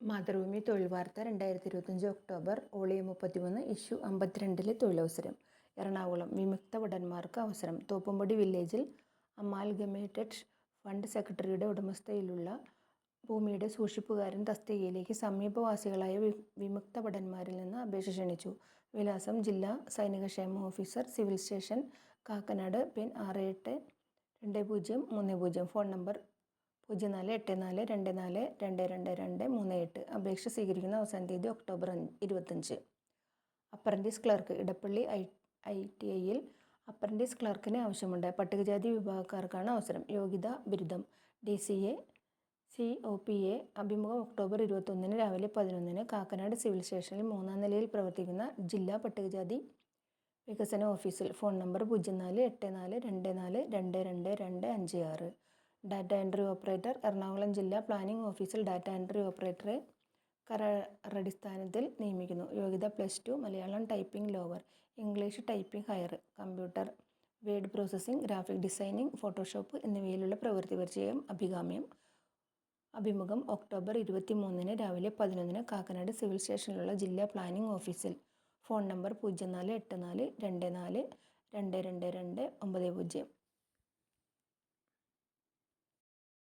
മാതൃഭൂമി തൊഴിൽ വാർത്ത രണ്ടായിരത്തി ഇരുപത്തഞ്ച് ഒക്ടോബർ ഓളിയം മുപ്പത്തിമൂന്ന് ഇഷ്യൂ അമ്പത്തിരണ്ടിലെ തൊഴിലവസരം. എറണാകുളം വിമുക്ത ഭടന്മാർക്ക് അവസരം. തോപ്പുംപടി വില്ലേജിൽ അമാൽഗമേറ്റഡ് ഫണ്ട് സെക്രട്ടറിയുടെ ഉടമസ്ഥയിലുള്ള ഭൂമിയുടെ സൂക്ഷിപ്പുകാരൻ തസ്തികയിലേക്ക് സമീപവാസികളായ വിമുക്ത ഭടന്മാരിൽ നിന്ന് അപേക്ഷ ക്ഷണിച്ചു. വിലാസം ജില്ലാ സൈനികക്ഷേമ officer civil station Kakkanad pin ആറ് എട്ട് രണ്ട് പൂജ്യം മൂന്ന് പൂജ്യം. ഫോൺ നമ്പർ പൂജ്യം നാല് എട്ട് നാല് രണ്ട് നാല് രണ്ട് രണ്ട് രണ്ട് മൂന്ന് എട്ട് അപേക്ഷ സ്വീകരിക്കുന്ന അവസാന തീയതി ഒക്ടോബർ ഇരുപത്തഞ്ച്. Apprentice clerk Edappally I I T ഐയിൽ അപ്രന്റീസ് ക്ലർക്കിന് ആവശ്യമുണ്ട്. പട്ടികജാതി വിഭാഗക്കാർക്കാണ് അവസരം. യോഗ്യത ബിരുദം. D C A C O P A അഭിമുഖം ഒക്ടോബർ ഇരുപത്തൊന്നിന് രാവിലെ പതിനൊന്നിന് കാക്കനാട് സിവിൽ സ്റ്റേഷനിൽ മൂന്നാം നിലയിൽ പ്രവർത്തിക്കുന്ന ജില്ലാ പട്ടികജാതി വികസന ഓഫീസിൽ. ഫോൺ നമ്പർ പൂജ്യം നാല് എട്ട് നാല് രണ്ട് നാല് രണ്ട് രണ്ട് രണ്ട് അഞ്ച് ആറ്. ഡാറ്റ എൻട്രി ഓപ്പറേറ്റർ എറണാകുളം ജില്ലാ പ്ലാനിംഗ് ഓഫീസിൽ ഡാറ്റ എൻട്രി ഓപ്പറേറ്ററെ കരാറടിസ്ഥാനത്തിൽ നിയമിക്കുന്നു. യോഗ്യത plus two Malayalam typing lower English typing higher computer word processing graphic designing photoshop എന്നിവയിലുള്ള പ്രവൃത്തി പരിചയം അഭികാമ്യം അഭിമുഖം ഒക്ടോബർ ഇരുപത്തി മൂന്നിന് രാവിലെ പതിനൊന്നിന് കാക്കനാട് സിവിൽ സ്റ്റേഷനിലുള്ള ജില്ലാ പ്ലാനിംഗ് ഓഫീസിൽ ഫോൺ നമ്പർ പൂജ്യം നാല് എട്ട് നാല് രണ്ട് നാല് രണ്ട് രണ്ട് രണ്ട് ഒമ്പത് പൂജ്യം.